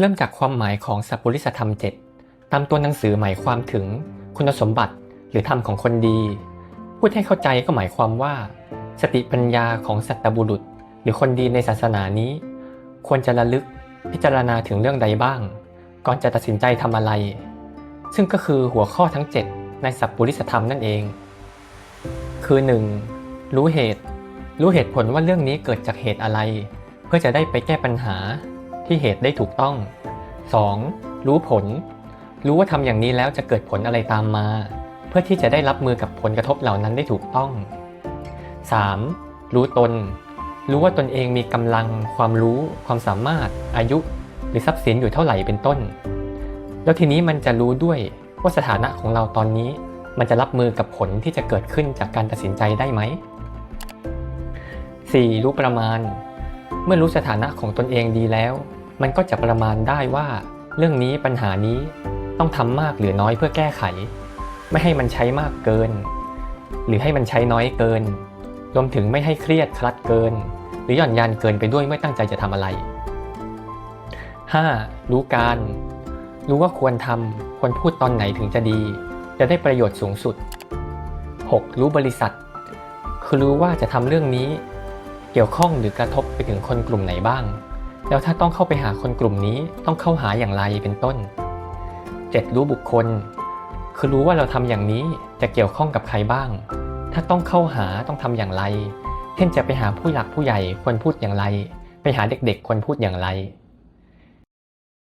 เริ่มจากความหมายของสัพพุริสธรรมเจ็ดตามตัวหนังสือหมายความถึง คุณสมบัติหรือธรรมของคนดี พูดให้เข้าใจก็หมายความว่า สติปัญญาของสัตบุรุษ หรือคนดีในศาสนานี้ ควรจะระลึกพิจารณาถึงเรื่องใดบ้าง ก่อนจะตัดสินใจทำอะไร ซึ่งก็คือหัวข้อทั้ง 7 ในสัพพุริสธรรมนั่นเอง คือ 1. รู้เหตุ รู้เหตุผลว่าเรื่องนี้เกิดจากเหตุอะไร เพื่อจะได้ไปแก้ปัญหา ที่เหตุได้ถูกต้อง 2. รู้ผล รู้ว่าทำอย่างนี้แล้วจะเกิดผลอะไรตามมา เพื่อที่จะได้รับมือกับผลกระทบเหล่านั้นได้ถูกต้อง 3. รู้ตน รู้ว่าตนเองมีกำลัง ความรู้ ความสามารถ อายุ หรือทรัพย์สินอยู่เท่าไหร่เป็นต้น แล้วทีนี้มันจะรู้ด้วยว่าสถานะของเราตอนนี้ มันจะรับมือกับผลที่จะเกิดขึ้นจากการตัดสินใจได้ไหม 4. รู้ประมาณ เมื่อรู้สถานะของตนเองดีแล้ว มันก็จะประมาณได้ว่า เรื่องนี้ปัญหานี้ต้องทำมากหรือน้อยเพื่อแก้ไข ไม่ให้มันใช้มากเกิน หรือให้มันใช้น้อยเกิน รวมถึงไม่ให้เครียดคลัดเกิน หรือหย่อนยานเกินไปด้วยเมื่อตั้งใจจะทำอะไร 5. รู้การ รู้ว่าควรทำควรพูดตอนไหนถึงจะดี จะได้ประโยชน์สูงสุด 6. รู้บริษัท คือรู้ว่าจะทำเรื่องนี้ เกี่ยวข้องหรือกระทบไปถึงคนกลุ่มไหนบ้าง แล้วถ้าต้องเข้าไปหาคนกลุ่มนี้ต้องเข้าหาอย่างไรเป็นต้น 7. รู้บุคคล คือรู้ว่าเราทำอย่างนี้จะเกี่ยวข้องกับใครบ้าง ถ้าต้องเข้าหาต้องทำอย่างไร เช่นจะไปหาผู้หลักผู้ใหญ่ควรพูดอย่างไร ไปหาเด็กๆควรพูดอย่างไร